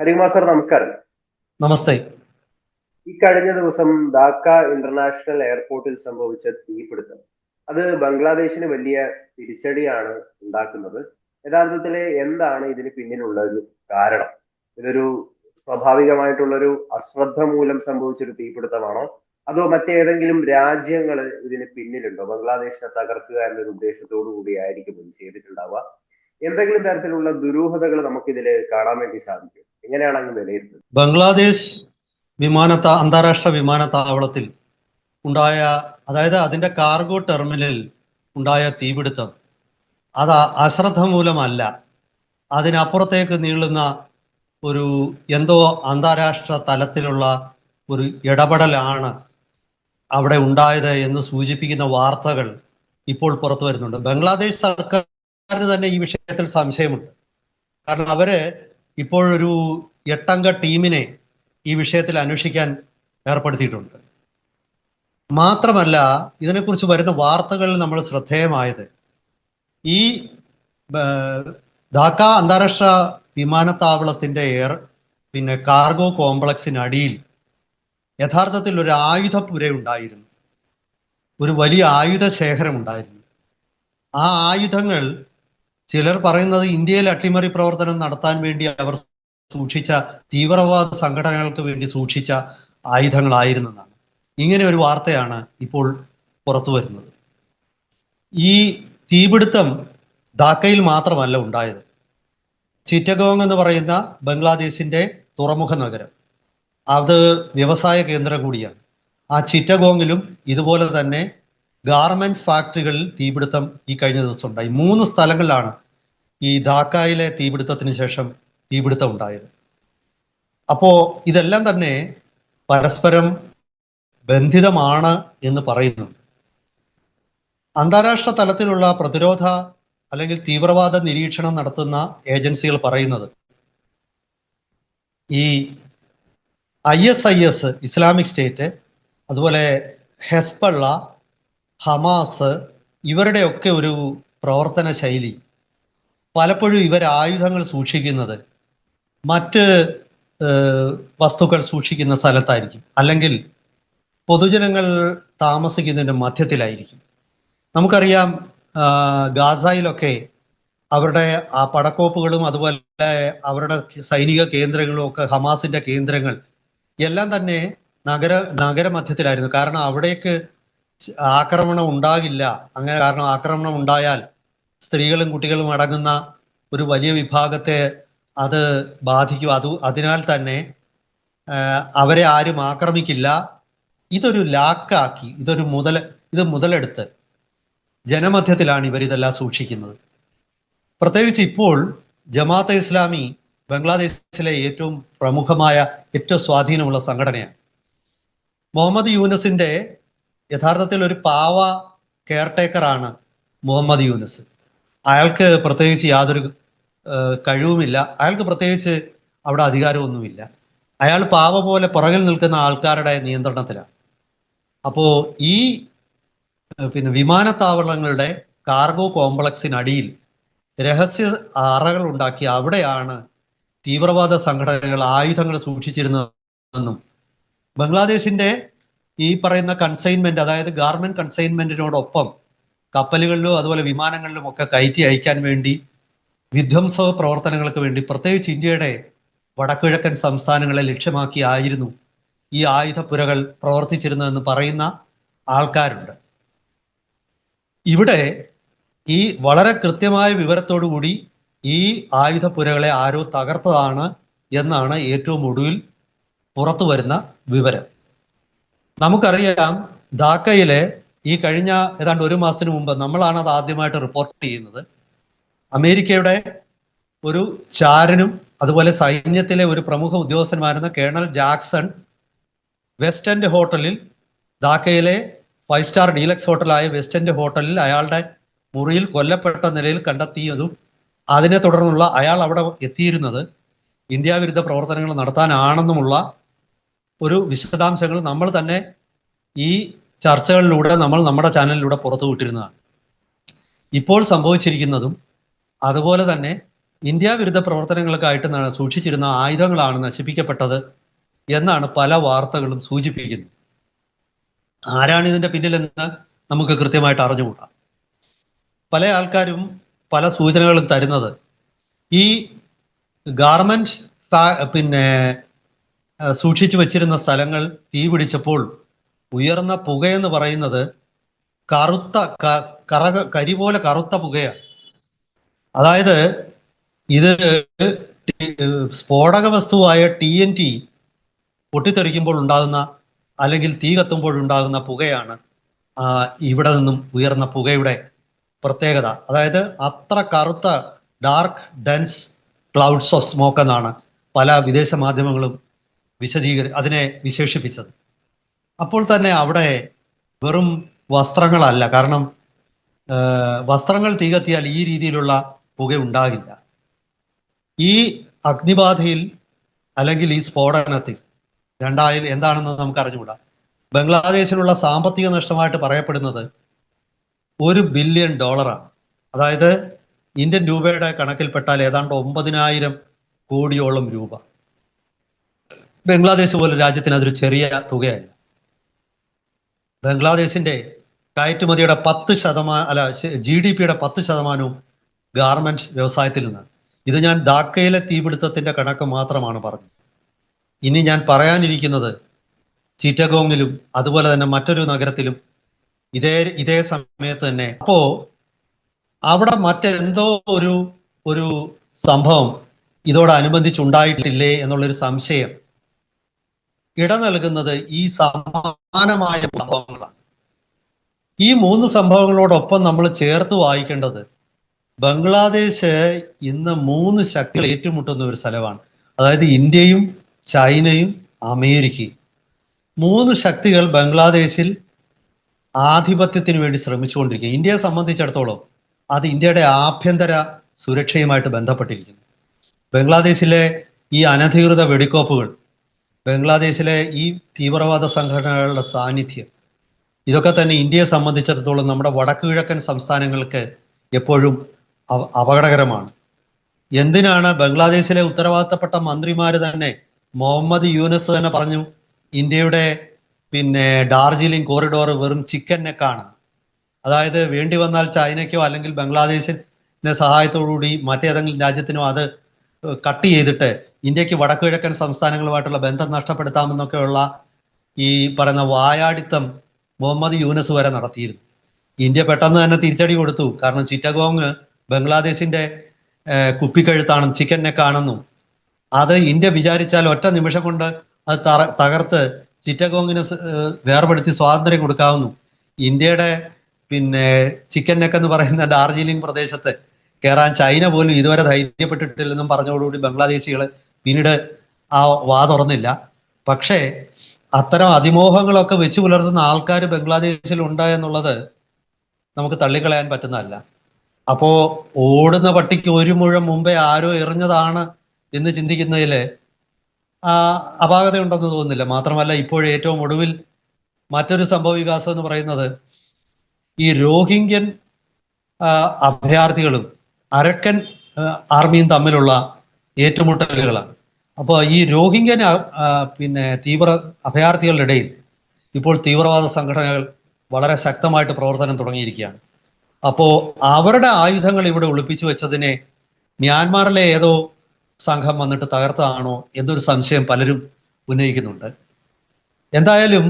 Harikumar sir നമസ്കാരം. നമസ്തേ. ഈ കഴിഞ്ഞ ദിവസം ധാക്ക ഇന്റർനാഷണൽ എയർപോർട്ടിൽ സംഭവിച്ച തീപിടുത്തം. അത് ബംഗ്ലാദേശിന് വലിയ തിരിച്ചടിയാണ് ഉണ്ടാക്കുന്നത്. യഥാർത്ഥത്തിൽ എന്താണ് ഇതിന് പിന്നിലുള്ള ഒരു കാരണം? ഇതൊരു സ്വാഭാവികമായിട്ടുള്ളൊരു അശ്രദ്ധ മൂലം സംഭവിച്ചൊരു തീപിടുത്തമാണോ? അതോ മറ്റേതെങ്കിലും രാജ്യങ്ങൾ ഇതിന് പിന്നിലുണ്ടോ? ബംഗ്ലാദേശിനെ തകർക്കുക എന്നൊരു ഉദ്ദേശത്തോടു കൂടി ആയിരിക്കും ഇത് ചെയ്തിട്ടുണ്ടാവുക. എന്തെങ്കിലും തരത്തിലുള്ള ദുരൂഹതകൾ നമുക്കിതിൽ കാണാൻ വേണ്ടി സാധിക്കും. എങ്ങനെയാണ് അങ്ങ് വിലയിരുത്തുന്നത്? ബംഗ്ലാദേശ് വിമാനത്ത അന്താരാഷ്ട്ര വിമാനത്താവളത്തിൽ ഉണ്ടായ അതായത് അതിന്റെ കാർഗോ ടെർമിനലിൽ ഉണ്ടായ തീപിടുത്തം അത് അശ്രദ്ധ മൂലമല്ല. അതിനപ്പുറത്തേക്ക് നീളുന്ന ഒരു എന്തോ അന്താരാഷ്ട്ര തലത്തിലുള്ള ഒരു ഇടപെടലാണ് അവിടെ ഉണ്ടായത് എന്ന് സൂചിപ്പിക്കുന്ന വാർത്തകൾ ഇപ്പോൾ പുറത്തു വരുന്നുണ്ട്. ബംഗ്ലാദേശ് സർക്കാരിന് തന്നെ ഈ വിഷയത്തിൽ സംശയമുണ്ട്? കാരണം അവർ ഇപ്പോഴൊരു എട്ടംഗ ടീമിനെ ഈ വിഷയത്തിൽ അന്വേഷിക്കാൻ ഏർപ്പെടുത്തിയിട്ടുണ്ട്. മാത്രമല്ല ഇതിനെക്കുറിച്ച് വരുന്ന വാർത്തകളിൽ നമ്മൾ ശ്രദ്ധേയമായത് ഈ ധാക്ക അന്താരാഷ്ട്ര വിമാനത്താവളത്തിന്റെ എയർ പിന്നെ കാർഗോ കോംപ്ലക്സിനടിയിൽ യഥാർത്ഥത്തിൽ ഒരു ആയുധപ്പുര ഉണ്ടായിരുന്നു. ഒരു വലിയ ആയുധ ശേഖരം ഉണ്ടായിരുന്നു. ആ ആയുധങ്ങൾ ചിലർ പറയുന്നത് ഇന്ത്യയിൽ അട്ടിമറി പ്രവർത്തനം നടത്താൻ വേണ്ടി അവർ സൂക്ഷിച്ച തീവ്രവാദ സംഘടനകൾക്ക് വേണ്ടി സൂക്ഷിച്ച ആയുധങ്ങളായിരുന്നെന്നാണ്. ഇങ്ങനെ ഒരു വാർത്തയാണ് ഇപ്പോൾ പുറത്തു വരുന്നത്. ഈ തീപിടുത്തം ധാക്കയിൽ മാത്രമല്ല ഉണ്ടായത്. ചിറ്റഗോങ് എന്ന് പറയുന്ന ബംഗ്ലാദേശിന്റെ തുറമുഖ നഗരം. അത് വ്യവസായ കേന്ദ്രം കൂടിയാണ്. ആ ചിറ്റഗോങ്ങിലും ഇതുപോലെ തന്നെ ഗാർമെന്റ് ഫാക്ടറികളിൽ തീപിടുത്തം ഈ കഴിഞ്ഞ ദിവസം ഉണ്ടായി മൂന്ന് സ്ഥലങ്ങളിലാണ് ഈ ധാക്കായിലെ തീപിടുത്തത്തിന് ശേഷം തീപിടുത്തം ഉണ്ടായത്. അപ്പോ ഇതെല്ലാം തന്നെ പരസ്പരം ബന്ധിതമാണ് എന്ന് പറയുന്നുണ്ട്. അന്താരാഷ്ട്ര തലത്തിലുള്ള പ്രതിരോധ അല്ലെങ്കിൽ തീവ്രവാദ നിരീക്ഷണം നടത്തുന്ന ഏജൻസികൾ പറയുന്നത് ഈ I S I S Islamic State അതുപോലെ ഹെസ്പള്ള ഹമാസ് ഇവരുടെയൊക്കെ ഒരു പ്രവർത്തന ശൈലി പലപ്പോഴും ഇവർ ആയുധങ്ങൾ സൂക്ഷിക്കുന്നത് മറ്റ് വസ്തുക്കൾ സൂക്ഷിക്കുന്ന സ്ഥലത്തായിരിക്കും. അല്ലെങ്കിൽ പൊതുജനങ്ങൾ താമസിക്കുന്നതിന്റെ മധ്യത്തിലായിരിക്കും. നമുക്കറിയാം ഗാസയിലൊക്കെ അവരുടെ ആ പടക്കോപ്പുകളും അതുപോലെ അവരുടെ സൈനിക കേന്ദ്രങ്ങളും ഒക്കെ ഹമാസിന്റെ കേന്ദ്രങ്ങൾ എല്ലാം തന്നെ നഗര നഗരമധ്യത്തിലായിരുന്നു. കാരണം അവിടേക്ക് ആക്രമണം ഉണ്ടാകില്ല. അങ്ങനെ കാരണം ആക്രമണം ഉണ്ടായാൽ സ്ത്രീകളും കുട്ടികളും അടങ്ങുന്ന ഒരു വലിയ വിഭാഗത്തെ അത് ബാധിക്കും. അത് അതിനാൽ തന്നെ അവരെ ആരും ആക്രമിക്കില്ല. ഇതൊരു ലാക്കാക്കി ഇതൊരു മുതൽ ഇത് മുതലെടുത്ത് ജനമധ്യത്തിലാണ് ഇവർ ഇതെല്ലാം സൂക്ഷിക്കുന്നത്. പ്രത്യേകിച്ച് ഇപ്പോൾ ജമാഅത്തെ ഇസ്ലാമി ബംഗ്ലാദേശിലെ ഏറ്റവും പ്രമുഖമായ ഏറ്റവും സ്വാധീനമുള്ള സംഘടനയാണ്. മുഹമ്മദ് യൂനസിന്റെ യഥാർത്ഥത്തിൽ ഒരു പാവ കെയർടേക്കറാണ് മുഹമ്മദ് യൂനസ്. അയാൾക്ക് പ്രത്യേകിച്ച് യാതൊരു കഴിവുമില്ല. അയാൾക്ക് പ്രത്യേകിച്ച് അവിടെ അധികാരമൊന്നുമില്ല. അയാൾ പാവ പോലെ പുറകിൽ നിൽക്കുന്ന ആൾക്കാരുടെ നിയന്ത്രണത്തിലാണ്. അപ്പോൾ ഈ പിന്നെ വിമാനത്താവളങ്ങളുടെ കാർഗോ കോംപ്ലക്സിനടിയിൽ രഹസ്യ അറകൾ ഉണ്ടാക്കി അവിടെയാണ് തീവ്രവാദ സംഘടനകൾ ആയുധങ്ങൾ സൂക്ഷിച്ചിരുന്നതെന്നും ബംഗ്ലാദേശിന്റെ ഈ പറയുന്ന കൺസൈൻമെന്റ് അതായത് ഗാർമെന്റ് കൺസൈൻമെന്റിനോടൊപ്പം കപ്പലുകളിലും അതുപോലെ വിമാനങ്ങളിലും ഒക്കെ കയറ്റി അയക്കാൻ വേണ്ടി വിധ്വംസ പ്രവർത്തനങ്ങൾക്ക് വേണ്ടി പ്രത്യേകിച്ച് ഇന്ത്യയുടെ വടക്കുകിഴക്കൻ സംസ്ഥാനങ്ങളെ ലക്ഷ്യമാക്കിയായിരുന്നു ഈ ആയുധപ്പുരകൾ പ്രവർത്തിച്ചിരുന്നതെന്ന് പറയുന്ന ആൾക്കാരുണ്ട്. ഇവിടെ ഈ വളരെ കൃത്യമായ വിവരത്തോടുകൂടി ഈ ആയുധപ്പുരകളെ ആരോ തകർത്തതാണ് എന്നാണ് ഏറ്റവും ഒടുവിൽ പുറത്തു വരുന്ന വിവരം. നമുക്കറിയാം ധാക്കയിലെ ഈ കഴിഞ്ഞ ഏതാണ്ട് ഒരു മാസത്തിന് മുമ്പ് നമ്മളാണ് അത് ആദ്യമായിട്ട് റിപ്പോർട്ട് ചെയ്യുന്നത്. അമേരിക്കയുടെ ഒരു ചാരനും അതുപോലെ സൈന്യത്തിലെ ഒരു പ്രമുഖ ഉദ്യോഗസ്ഥന്മാരുന്ന കേണൽ ജാക്സൺ വെസ്റ്റ് എൻഡ് ഹോട്ടലിൽ ധാക്കയിലെ ഫൈവ് സ്റ്റാർ ഡീലക്സ് ഹോട്ടലായ വെസ്റ്റ് എൻഡ് ഹോട്ടലിൽ അയാളുടെ മുറിയിൽ കൊല്ലപ്പെട്ട നിലയിൽ കണ്ടെത്തിയതും അതിനെ തുടർന്നുള്ള അയാൾ അവിടെ എത്തിയിരുന്നത് ഇന്ത്യ വിരുദ്ധ പ്രവർത്തനങ്ങൾ നടത്താനാണെന്നുമുള്ള ഒരു വിശദാംശങ്ങൾ നമ്മൾ തന്നെ ഈ ചർച്ചകളിലൂടെ നമ്മൾ നമ്മുടെ ചാനലിലൂടെ പുറത്തു വിട്ടിരുന്നതാണ്. ഇപ്പോൾ സംഭവിച്ചിരിക്കുന്നതും അതുപോലെ തന്നെ ഇന്ത്യ വിരുദ്ധ പ്രവർത്തനങ്ങൾക്കായിട്ട് സൂക്ഷിച്ചിരുന്ന ആയുധങ്ങളാണ് നശിപ്പിക്കപ്പെട്ടത് എന്നാണ് പല വാർത്തകളും സൂചിപ്പിക്കുന്നത്. ആരാണ് ഇതിന്റെ പിന്നിലെന്ന് നമുക്ക് കൃത്യമായിട്ട് അറിഞ്ഞുകൂടാ. പല ആൾക്കാരും പല സൂചനകളും തരുന്നത് ഈ ഗാർമെന്റ് പിന്നെ സൂക്ഷിച്ചു വച്ചിരുന്ന സ്ഥലങ്ങൾ തീ പിടിച്ചപ്പോൾ ഉയർന്ന പുകയെന്ന് പറയുന്നത് കറുത്ത കറക കരി പോലെ കറുത്ത പുകയാണ് അതായത് ഇത് സ്ഫോടക വസ്തുവായ ടി എൻ ടി പൊട്ടിത്തെറിക്കുമ്പോൾ ഉണ്ടാകുന്ന അല്ലെങ്കിൽ തീ കത്തുമ്പോഴുണ്ടാകുന്ന പുകയാണ് ഇവിടെ നിന്നും ഉയർന്ന പുകയുടെ പ്രത്യേകത. അതായത് അത്ര കറുത്ത dark dense clouds of smoke എന്നാണ് പല വിദേശ മാധ്യമങ്ങളും വിശദീകരി അതിനെ വിശേഷിപ്പിച്ചത്. അപ്പോൾ തന്നെ അവിടെ വെറും വസ്ത്രങ്ങളല്ല. കാരണം വസ്ത്രങ്ങൾ തീകത്തിയാൽ ഈ രീതിയിലുള്ള പുക ഉണ്ടാകില്ല. ഈ അഗ്നിബാധയിൽ അല്ലെങ്കിൽ ഈ സ്ഫോടനത്തിൽ രണ്ടായിൽ എന്താണെന്ന് നമുക്ക് അറിഞ്ഞുകൂടാ ബംഗ്ലാദേശിലുള്ള സാമ്പത്തിക നഷ്ടമായിട്ട് പറയപ്പെടുന്നത് ഒരു ബില്യൺ ഡോളറാണ്. അതായത് ഇന്ത്യൻ രൂപയുടെ കണക്കിൽപ്പെട്ടാൽ ഏതാണ്ട് ഒമ്പതിനായിരം കോടിയോളം രൂപ. ബംഗ്ലാദേശ് പോലെ രാജ്യത്തിന് അതൊരു ചെറിയ തുകയല്ല. ബംഗ്ലാദേശിന്റെ കയറ്റുമതിയുടെ പത്ത് ശതമാനം അല്ല ജി ഡി പിയുടെ പത്ത് ശതമാനവും ഗാർമെന്റ് വ്യവസായത്തിൽ നിന്നാണ്. ഇത് ഞാൻ ധാക്കയിലെ തീപിടുത്തത്തിന്റെ കണക്ക് മാത്രമാണ് പറഞ്ഞത്. ഇനി ഞാൻ പറയാനിരിക്കുന്നത് ചിറ്റഗോങ്ങിലും അതുപോലെ തന്നെ മറ്റൊരു നഗരത്തിലും ഇതേ ഇതേ സമയത്ത് തന്നെ. അപ്പോ അവിടെ മറ്റെന്തോ ഒരു ഒരു സംഭവം ഇതോടനുബന്ധിച്ചുണ്ടായിട്ടില്ലേ എന്നുള്ളൊരു സംശയം ഇട നൽകുന്നത് ഈ സമാനമായ സംഭവങ്ങളാണ്. ഈ മൂന്ന് സംഭവങ്ങളോടൊപ്പം നമ്മൾ ചേർത്ത് വായിക്കേണ്ടത് ബംഗ്ലാദേശ് ഇന്ന് മൂന്ന് ശക്തികൾ ഏറ്റുമുട്ടുന്ന ഒരു സ്ഥലമാണ്. അതായത് ഇന്ത്യയും ചൈനയും അമേരിക്കയും. മൂന്ന് ശക്തികൾ ബംഗ്ലാദേശിൽ ആധിപത്യത്തിന് വേണ്ടി ശ്രമിച്ചുകൊണ്ടിരിക്കുക ഇന്ത്യയെ സംബന്ധിച്ചിടത്തോളം അത് ഇന്ത്യയുടെ ആഭ്യന്തര സുരക്ഷയുമായിട്ട് ബന്ധപ്പെട്ടിരിക്കുന്നു. ബംഗ്ലാദേശിലെ ഈ അനധികൃത വെടിക്കോപ്പുകൾ ബംഗ്ലാദേശിലെ ഈ തീവ്രവാദ സംഘടനകളുടെ സാന്നിധ്യം. ഇതൊക്കെ തന്നെ ഇന്ത്യയെ സംബന്ധിച്ചിടത്തോളം നമ്മുടെ വടക്കു കിഴക്കൻ സംസ്ഥാനങ്ങൾക്ക് എപ്പോഴും അപകടകരമാണ്. എന്തിനാണ് ബംഗ്ലാദേശിലെ ഉത്തരവാദിത്തപ്പെട്ട മന്ത്രിമാര് തന്നെ മുഹമ്മദ് യൂനസ് തന്നെ പറഞ്ഞു ഇന്ത്യയുടെ പിന്നെ ഡാർജിലിംഗ് കോറിഡോർ വെറും ചിക്കൻ നെക്കാണ് അതായത് വേണ്ടി വന്നാൽ ചൈനയ്ക്കോ അല്ലെങ്കിൽ ബംഗ്ലാദേശിന്റെ സഹായത്തോടുകൂടി മറ്റേതെങ്കിലും രാജ്യത്തിനോ അത് കട്ട് ചെയ്തിട്ട് ഇന്ത്യയ്ക്ക് വടക്കുകിഴക്കൻ സംസ്ഥാനങ്ങളുമായിട്ടുള്ള ബന്ധം നഷ്ടപ്പെടുത്താമെന്നൊക്കെയുള്ള ഈ പറയുന്ന വായാടിത്തം മുഹമ്മദ് യൂനസ് വരെ നടത്തിയിരുന്നു. ഇന്ത്യ പെട്ടെന്ന് തന്നെ തിരിച്ചടി കൊടുത്തു. കാരണം ചിറ്റഗോങ് ബംഗ്ലാദേശിന്റെ ഏഹ്, കുപ്പിക്കഴുത്താണെന്നും ചിക്കൻ നെക്കാണെന്നും. അത് ഇന്ത്യ വിചാരിച്ചാൽ ഒറ്റ നിമിഷം കൊണ്ട് അത് തകർത്ത് ചിറ്റഗോങ്ങിന് വേർപെടുത്തി സ്വാതന്ത്ര്യം കൊടുക്കാവുന്നു. ഇന്ത്യയുടെ പിന്നെ ചിക്കൻ നെക്ക് എന്ന് പറയുന്ന ഡാർജിലിംഗ് പ്രദേശത്ത് കയറാൻ ചൈന പോലും ഇതുവരെ ധൈര്യപ്പെട്ടിട്ടില്ലെന്നും പറഞ്ഞതോടുകൂടി ബംഗ്ലാദേശികൾ പിന്നീട് ആ വാ തുറന്നില്ല. പക്ഷേ അത്തരം അതിമോഹങ്ങളൊക്കെ വെച്ച് പുലർത്തുന്ന ആൾക്കാർ ബംഗ്ലാദേശിൽ ഉണ്ട് എന്നുള്ളത് നമുക്ക് തള്ളിക്കളയാൻ പറ്റുന്നതല്ല. അപ്പോ ഓടുന്ന പട്ടിക്ക് ഒരു മുഴം മുമ്പേ ആരോ എറിഞ്ഞതാണ് എന്ന് ചിന്തിക്കുന്നതിൽ അപാകതയുണ്ടെന്ന് തോന്നുന്നില്ല. മാത്രമല്ല ഇപ്പോൾ ഏറ്റവും ഒടുവിൽ മറ്റൊരു സംഭവ വികാസം എന്ന് പറയുന്നത് ഈ രോഹിംഗ്യൻ അഭയാർത്ഥികളും അരക്കൻ ആർമിയും തമ്മിലുള്ള ഏറ്റുമുട്ടലുകളാണ്. അപ്പോൾ ഈ രോഹിംഗ്യൻ പിന്നെ തീവ്ര അഭയാർത്ഥികളുടെ ഇടയിൽ ഇപ്പോൾ തീവ്രവാദ സംഘടനകൾ വളരെ ശക്തമായിട്ട് പ്രവർത്തനം തുടങ്ങിയിരിക്കുകയാണ്. അപ്പോൾ അവരുടെ ആയുധങ്ങൾ ഇവിടെ ഒളിപ്പിച്ചു വെച്ചതിനെ മ്യാൻമാറിലെ ഏതോ സംഘം വന്നിട്ട് തകർത്തതാണോ എന്നൊരു സംശയം പലരും ഉന്നയിക്കുന്നുണ്ട്. എന്തായാലും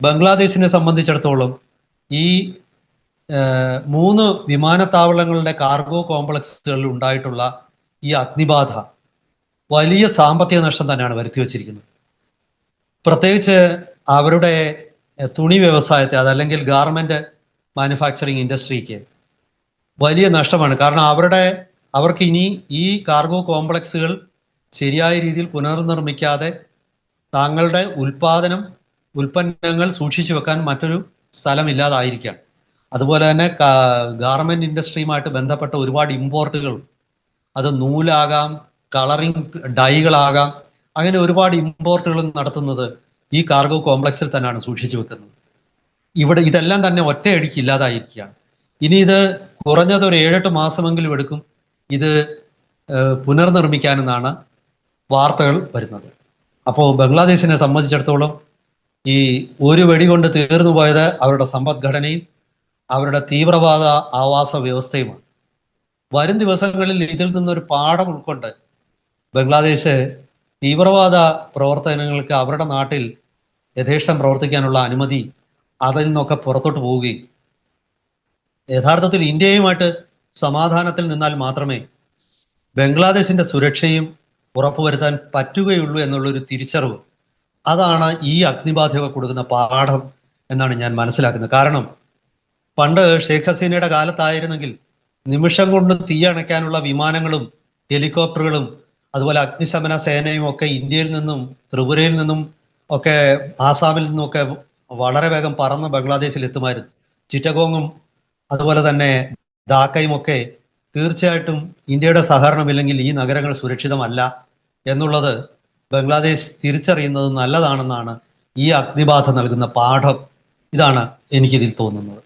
ബംഗ്ലാദേശിനെ സംബന്ധിച്ചിടത്തോളം ഈ മൂന്ന് വിമാനത്താവളങ്ങളുടെ കാർഗോ കോംപ്ലക്സുകളിൽ ഉണ്ടായിട്ടുള്ള ഈ അഗ്നിബാധ വലിയ സാമ്പത്തിക നഷ്ടം തന്നെയാണ് വരുത്തി വച്ചിരിക്കുന്നത്. പ്രത്യേകിച്ച് അവരുടെ തുണി വ്യവസായത്തെ അതല്ലെങ്കിൽ ഗാർമെന്റ് മാനുഫാക്ചറിങ് ഇൻഡസ്ട്രിക്ക് വലിയ നഷ്ടമാണ്. കാരണം അവരുടെ അവർക്ക് ഇനി ഈ കാർഗോ കോംപ്ലക്സുകൾ ശരിയായ രീതിയിൽ പുനർനിർമ്മിക്കാതെ താങ്കളുടെ ഉൽപാദനം ഉൽപ്പന്നങ്ങൾ സൂക്ഷിച്ചു വെക്കാൻ മറ്റൊരു സ്ഥലമില്ലാതായിരിക്കുകയാണ്. അതുപോലെ തന്നെ ഗാർമെന്റ് ഇൻഡസ്ട്രിയുമായിട്ട് ബന്ധപ്പെട്ട ഒരുപാട് ഇമ്പോർട്ടുകൾ അത് നൂലാകാം കളറിംഗ് ഡൈകളാകാം. അങ്ങനെ ഒരുപാട് ഇമ്പോർട്ടുകൾ നടത്തുന്നത് ഈ കാർഗോ കോംപ്ലക്സിൽ തന്നെയാണ് സൂക്ഷിച്ചു വെക്കുന്നത്. ഇവിടെ ഇതെല്ലാം തന്നെ ഒറ്റയടിക്ക് ഇല്ലാതായിരിക്കുകയാണ്. ഇനി ഇത് കുറഞ്ഞത് ഒരു ഏഴെട്ട് മാസമെങ്കിലും എടുക്കും. ഇത് പുനർനിർമ്മിക്കാനെന്നാണ് വാർത്തകൾ വരുന്നത്. അപ്പോൾ ബംഗ്ലാദേശിനെ സംബന്ധിച്ചിടത്തോളം ഈ ഒരു വെടി കൊണ്ട് തീർന്നു പോയത് അവരുടെ സമ്പദ്ഘടനയും അവരുടെ തീവ്രവാദ ആവാസ വ്യവസ്ഥയുമാണ്. വരും ദിവസങ്ങളിൽ ഇതിൽ നിന്നൊരു പാഠം ഉൾക്കൊണ്ട് ബംഗ്ലാദേശ് തീവ്രവാദ പ്രവർത്തനങ്ങൾക്ക് അവരുടെ നാട്ടിൽ യഥേഷ്ടം പ്രവർത്തിക്കാനുള്ള അനുമതി അതിൽ നിന്നൊക്കെ പുറത്തോട്ട് പോവുകയും യഥാർത്ഥത്തിൽ ഇന്ത്യയുമായിട്ട് സമാധാനത്തിൽ നിന്നാൽ മാത്രമേ ബംഗ്ലാദേശിന്റെ സുരക്ഷയും ഉറപ്പുവരുത്താൻ പറ്റുകയുള്ളൂ എന്നുള്ളൊരു തിരിച്ചറിവ് അതാണ് ഈ അഗ്നിബാധയൊക്കെ കൊടുക്കുന്ന പാഠം എന്നാണ് ഞാൻ മനസ്സിലാക്കുന്നത്. കാരണം പണ്ട് ഷെയ്ഖ് ഹസീനയുടെ കാലത്തായിരുന്നെങ്കിൽ നിമിഷം കൊണ്ട് തീയണയ്ക്കാനുള്ള വിമാനങ്ങളും ഹെലികോപ്റ്ററുകളും അതുപോലെ അഗ്നിശമന സേനയും ഒക്കെ ഇന്ത്യയിൽ നിന്നും ത്രിപുരയിൽ നിന്നും ഒക്കെ ആസാമിൽ നിന്നുമൊക്കെ വളരെ വേഗം പറന്ന് ബംഗ്ലാദേശിൽ എത്തുമായിരുന്നു. ചിറ്റഗോങ്ങും അതുപോലെ തന്നെ ധാക്കയും ഒക്കെ തീർച്ചയായിട്ടും ഇന്ത്യയുടെ സഹകരണമില്ലെങ്കിൽ ഈ നഗരങ്ങൾ സുരക്ഷിതമല്ല എന്നുള്ളത് ബംഗ്ലാദേശ് തിരിച്ചറിയുന്നത് നല്ലതാണെന്നാണ് ഈ അഗ്നിബാധ നൽകുന്ന പാഠം ഇതാണ് എനിക്കിതിൽ തോന്നുന്നത്.